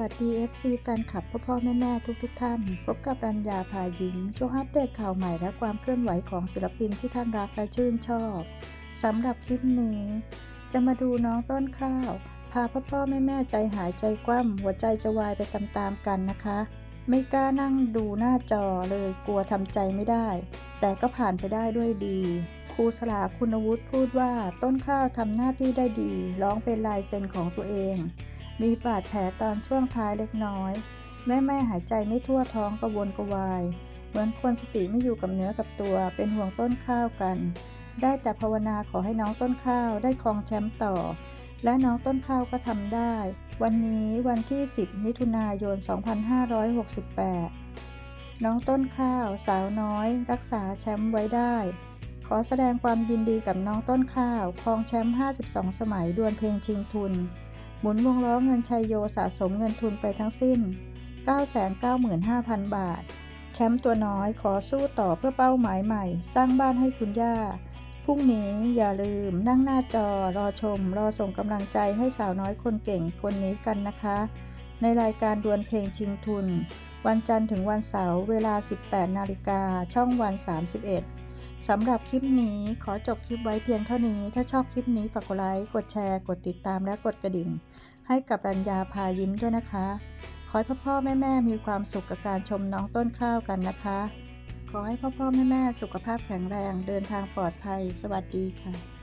วัสดี FC แฟนคลับพ่อพ่อแม่แม่ทุกทุกท่าน พบกับรัญญาพายิ้มช่วงอัปเดตข่าวใหม่และความเคลื่อนไหวของศิลปินที่ท่านรักและชื่นชอบสำหรับคลิปนี้ จะมาดูน้องต้นข้าว พาพ่อพ่อแม่แม่ใจหายใจคว่ำหัวใจจะวายไปตามๆกันนะคะ ไม่กล้านั่งดูหน้าจอเลยกลัวทำใจไม่ได้ แต่ก็ผ่านไปได้ด้วยดีครูสลาคุณวุฒิพูดว่าต้นข้าวทำหน้าที่ได้ดี ร้องเป็นลายเซ็นของตัวเอง มีบาดแผลตอนช่วงท้ายเล็กน้อย แม่แม่หายใจไม่ทั่วท้องกระวนกระวาย เหมือนคนสติไม่อยู่กับเนื้อกับตัว เป็นห่วงต้นข้าวกัน ได้แต่ภาวนาขอให้น้องต้นข้าวได้ครองแชมป์ต่อ และน้องต้นข้าวก็ทำได้ วันนี้วันที่ 10 มิถุนายน 2568 น้องต้นข้าวสาวน้อย รักษาแชมป์ไว้ได้ขอแสดงความยินดีกับน้องต้นข้าวครองแชมป์ 52 สมัยดวลเพลงชิงทุน หมุนวงล้อเงินชัยโยสะสมเงินทุนไปทั้งสิ้น 995,000 บาท แชมป์ตัวน้อยขอสู้ต่อเพื่อเป้าหมายใหม่ สร้างบ้านให้คุณย่า พรุ่งนี้อย่าลืมนั่งหน้าจอรอชม รอส่งกำลังใจให้สาวน้อยคนเก่งคนนี้กันนะคะ ในรายการดวลเพลงชิงทุน วันจันทร์ถึงวันเสาร์เวลา 18 นาฬิกาช่องวัน 31 สำหรับคลิปนี้ขอจบคลิปไว้เพียงเท่านี้ ถ้าชอบคลิปนี้ฝากกดไลค์ กดแชร์ กดติดตามและกดกระดิ่ง ให้กับรัญญาพายิ้มด้วยนะคะ ขอให้พ่อพ่อแม่แม่มีความสุขกับการชมน้องต้นข้าวกันนะคะ ขอให้พ่อพ่อแม่แม่สุขภาพแข็งแรง เดินทางปลอดภัย สวัสดีค่ะ